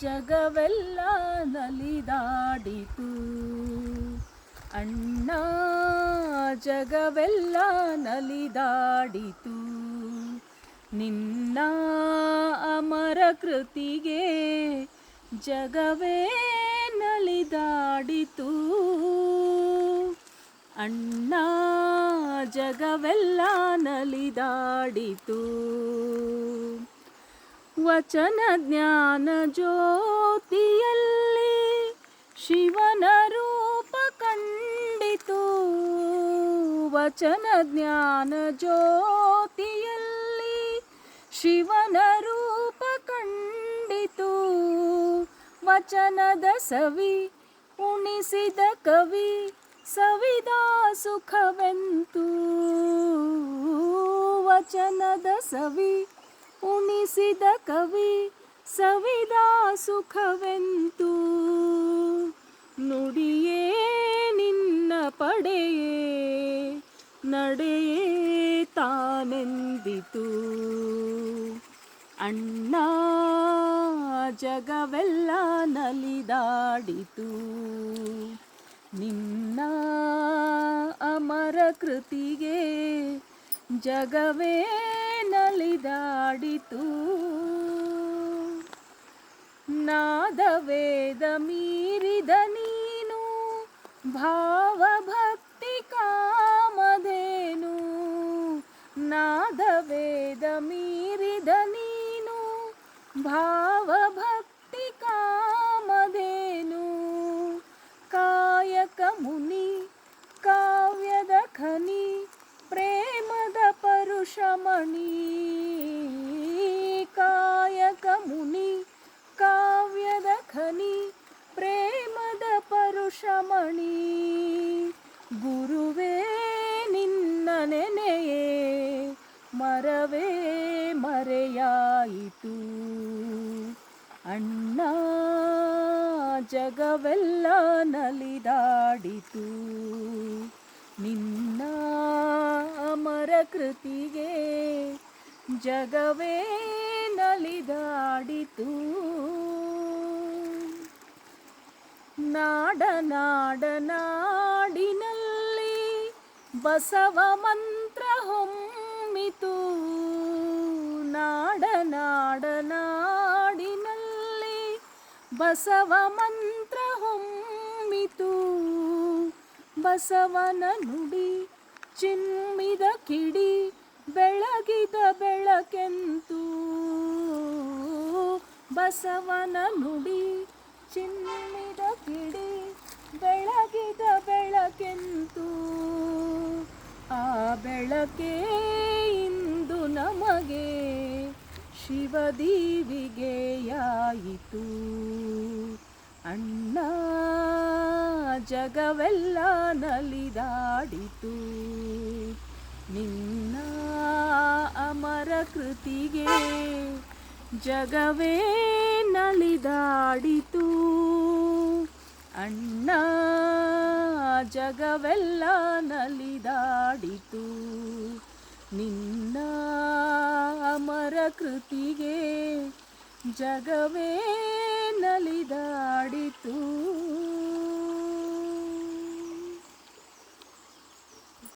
ಜಗವೆಲ್ಲ ನಲಿದಾಡಿತು. ಅಣ್ಣ ಜಗವೆಲ್ಲ ನಲಿದಾಡಿತು. ನಿನ್ನ ಅಮರ ಕೃತಿಗೆ ಜಗವೇ ನಲಿದಾಡಿತು. ಅಣ್ಣ ಜಗವೆಲ್ಲ ನಲಿದಾಡಿತು. ವಚನ ಜ್ಞಾನ ಜ್ಯೋತಿಯಲ್ಲಿ ಶಿವನ ರೂಪ ಕಂಡಿತು. ವಚನ ಜ್ಞಾನ ಜ್ಯೋತಿಯಲ್ಲಿ ಶಿವನ ರೂಪ ಕಂಡಿತು. ವಚನದ ಸವಿ ಉಣಿಸಿದ ಕವಿ ಸವಿದಾ ಸುಖವೆಂತು. ವಚನದ ಸವಿ ಉಣಿಸಿದ ಕವಿ, ಸವಿದ ಸುಖವೆಂತು. ನುಡಿಯೇ ನಿನ್ನ ಪಡೆಯೇ, ನಡೆಯೇ ತಾನೆಂದಿತು. ಅಣ್ಣ ಜಗವೆಲ್ಲ ನಲಿದಾಡಿತು. ನಿನ್ನ ಅಮರ ಕೃತಿಗೆ ಜಗವೇ ನಲಿದಾಡಿತು. ನಾದವೇದ ಮೀರಿದ ನೀನು ಭಾವಭಕ್ತಿ ಕಾಮಧೇನು. ನಾದವೇದ ಮೀರಿದ ನೀನು ಭಾವಭಕ್ತಿ ಪರುಷಮಣಿ ಗುರುವೇ ನಿನ್ನ ನೆನೆಯೇ ಮರವೇ ಮರೆಯಾಯಿತು. ಅಣ್ಣ ಜಗವೆಲ್ಲ ನಲಿದಾಡಿತು. ನಿನ್ನ ಅಮರ ಕೃತಿಗೆ ಜಗವೇ ನಲಿದಾಡಿತು. ನಾಡ ನಾಡ ನಾಡಿನಲ್ಲಿ ಬಸವ ಮಂತ್ರ ಹೊಮ್ಮಿತು. ನಾಡ ನಾಡ ನಾಡಿನಲ್ಲಿ ಬಸವ ಮಂತ್ರ ಹೊಮ್ಮಿತು. ಬಸವನ ನುಡಿ ಚಿಮ್ಮಿದ ಕಿಡಿ ಬೆಳಗಿದ ಬೆಳಕೆಂತು. ಬಸವನ ನುಡಿ ಬೆಳಕೇ ಇಂದು ನಮಗೆ ಶಿವದೀವಿಗೆಯಾಯಿತು ಅಣ್ಣ ಜಗವೆಲ್ಲ ನಲಿದಾಡಿತು. ನಿನ್ನ ಅಮರ ಕೃತಿಗೆ ಜಗವೇ ನಲಿದಾಡಿತು. ಅಣ್ಣ ಜಗವೆಲ್ಲ ನಲಿದಾಡಿತು. ನಿನ್ನ ಅಮರ ಕೃತಿಗೆ ಜಗವೇ ನಲಿದಾಡಿತು.